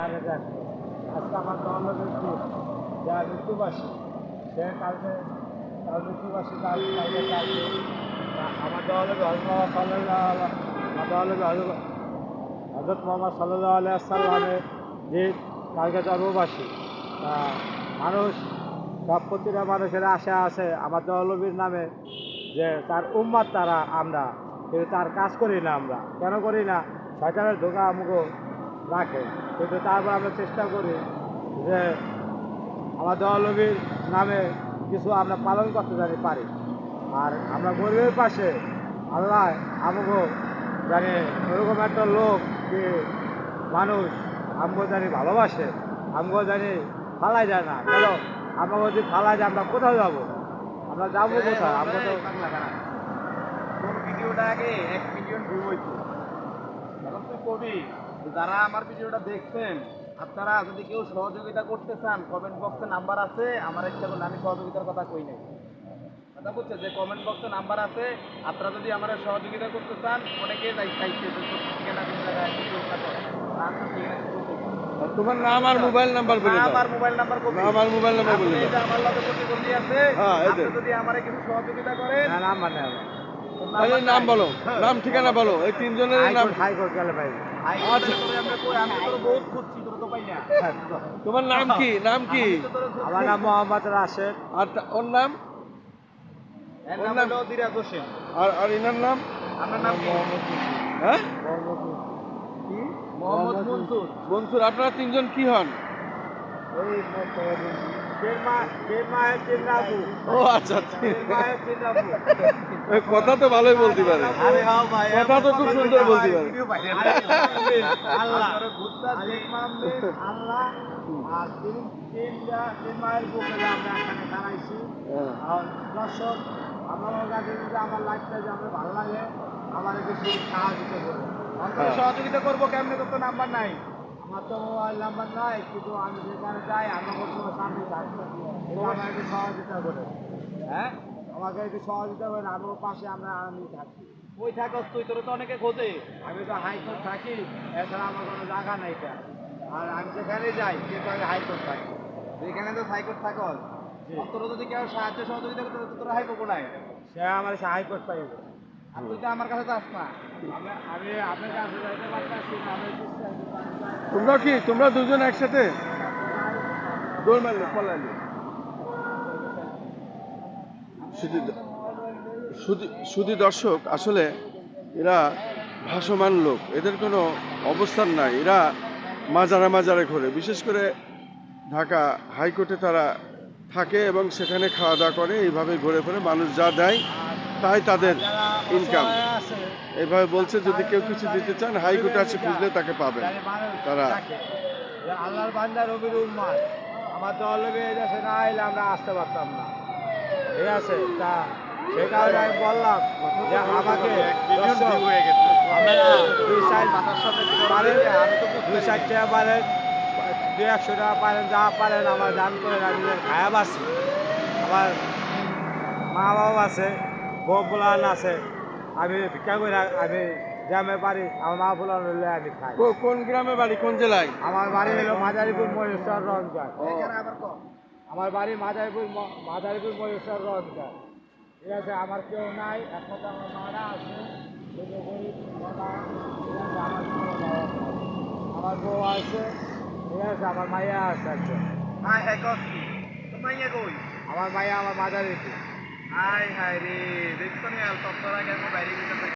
আজকে আমার কি যা মৃত্যুবাসী সে কালকে তার মৃত্যুবাসী কাল কালকে কালকে আমার দহলের হজরত সাল্লাহ দহলের হজরত মোহাম্মদ সাল্লাহ আলাইসাল্লামের যে কালকে জন্মবাসী মানুষ সব প্রতিটা মানুষের আশা আছে আমার দহলবীর নামে যে তার উম্মাদ তারা আমরা কিন্তু তার কাজ করি না আমরা কেন করি না শয়তানের ধোকা আমুকো রাখে। কিন্তু তারপর আমরা চেষ্টা করি যে আমার দলবীর নামে কিছু আমরা পালন করতে জানি পারি। আর আমরা গরিবের পাশে আল্লাহ আমাকে জানি ওরকম একটা লোক যে মানুষ আমগো জানি ভালোবাসে আমগো জানি ফালাই যায় না। কেন? আমাকে যদি ফালাই যায় আমরা কোথাও যাব? আমরা যাব কোথায়? আমরা তো ভিডিওটা আগে? এক মিলিয়ন ভিউ এখন তুই কবি। যারা আমার ভিডিওটা দেখছেন আপনারা যদি কেউ সহযোগিতা করতে চান কমেন্ট বক্সে নাম্বার আছে আমার ইচ্ছা করলে আমি সহযোগিতার কথা কই নাই। কথা বুঝছে যে কমেন্ট বক্সে নাম্বার আছে আপনারা যদি আমার সহযোগিতা করতে চান অনেকে যাই চাইছে যে ঠিকানা আমার। তোমার নাম আর মোবাইল নাম্বার বলে আমার মোবাইল নাম্বার নাম আর মোবাইল নাম্বার বলে আমার লগে প্রতিবন্ধী আছে হ্যাঁ, যদি আমারে কিছু সহযোগিতা করেন না নাম মানে আমার নাম বলো নাম ঠিকানা বলো এই তিনজনের নাম। আচ্ছা আমরা কই আমি তোর বহুত খুঁজছি তোর তো পাই না তোমার নাম কি নাম কি। আমার নাম মোহাম্মদ রাশেদ। আর ওর নাম? এর ওর নাম? দিরাজ হোসেন। আর আর ইনার নাম? আপনার নাম কি? হ্যাঁ? কি? মোহাম্মদ মনসুর। বনসুর আপনারা তিনজন কি হন? চিন্নাবু ও আচ্ছা আচ্ছা। কথা তো ভালোই বলতে পারে। আরে হ্যাঁ ভাই কথা তো খুব সুন্দর বলতে পারে। আমরা এখানে দাঁড়াইছি। আর দর্শক আপনার কাছে যদি আমার লাইফটা যে আমার ভালো লাগে আমার কিছু সাহায্য করবে সহযোগিতা করব কেমনে তো নাম্বার নাই। আমার তো মোবাইল নাম্বার নয় কিন্তু আমি যেখানে যাই আমাকে কোনো সামনে থাকবে আমাকে একটু সহযোগিতা করে। হ্যাঁ? আমাকে একটু সহযোগিতা করে আমার পাশে আমরা আমি থাকি। ওই থাকস তুই তোর তো অনেকে খোঁজে। আমি তো হাইকোর্ট থাকি এছাড়া আমার কোনো জায়গা নেই এটা। আর আমি যেখানে যাই কিন্তু আমি হাইকোর্ট থাকি। যেখানে তো সাইকোট থাকস তোর যদি কেউ সাহায্য সহযোগিতা করতে তো তোর হাইকো কোনায় সে আমার সে হাইকোর্ট পাইবে। আর তুই তো আমার কাছে তো আস না। আমি আপনার কাছে যাইতে পারতেছি না আমি। তোমরা কি, তোমরা দুজন একসাথে? দৌড় মারলে শুধু শুধু দর্শক, আসলে এরা ভাসমান লোক। এদের কোনো অবস্থান নাই। এরা মাজারে মাজারে ঘোরে। বিশেষ করে ঢাকা হাইকোর্টে তারা থাকে এবং সেখানে খাওয়া দাওয়া করে। এইভাবে ঘুরে ফিরে মানুষ যা দেয় তাই তাদের ইনকাম এইভাবে বলছে, যদি কেউ কিছু দিতে চান, হাইকোর্টে আছে খুঁজলে তাকে মানুষ তারা- আল্লাহর বান্দা রবির উম্মাদ। আমার দল এই দেশে না এলে আমরা আসতে পারতাম না। ঠিক আছে? তা সে কারণে আমি বললাম যে আমাকে দুই সাইড পারেন দুই সাইড টাকা পারেন, দুই একশো টাকা পারেন, যা পারেন, আমার দান করে আমি খায়া বাসি আমার মা বাবা আছে। বউ ফুলান আছে। আমি ভিক্ষা করে আমি গ্রামে বাড়ি আমার মা ফুলান হলে আমি খাই। কোন গ্রামে বাড়ি কোন জেলায়? আমার বাড়ি হলো মাদারীপুর মহেশ্বর রঞ্জন আমার বাড়ি মাদারীপুর মাদারীপুর মহেশ্বর রঞ্জন ঠিক আছে আমার কেউ নাই একমাত্র আমার মারা আছে। আমার বউ আছে ঠিক আছে আমার মাইয়া আছে একজন। আমার মাইয়া আমার মাদারীপুর। হাই হাই রে দেখছ নি আর তত্ত্বরা কেমন বাইরে গেছে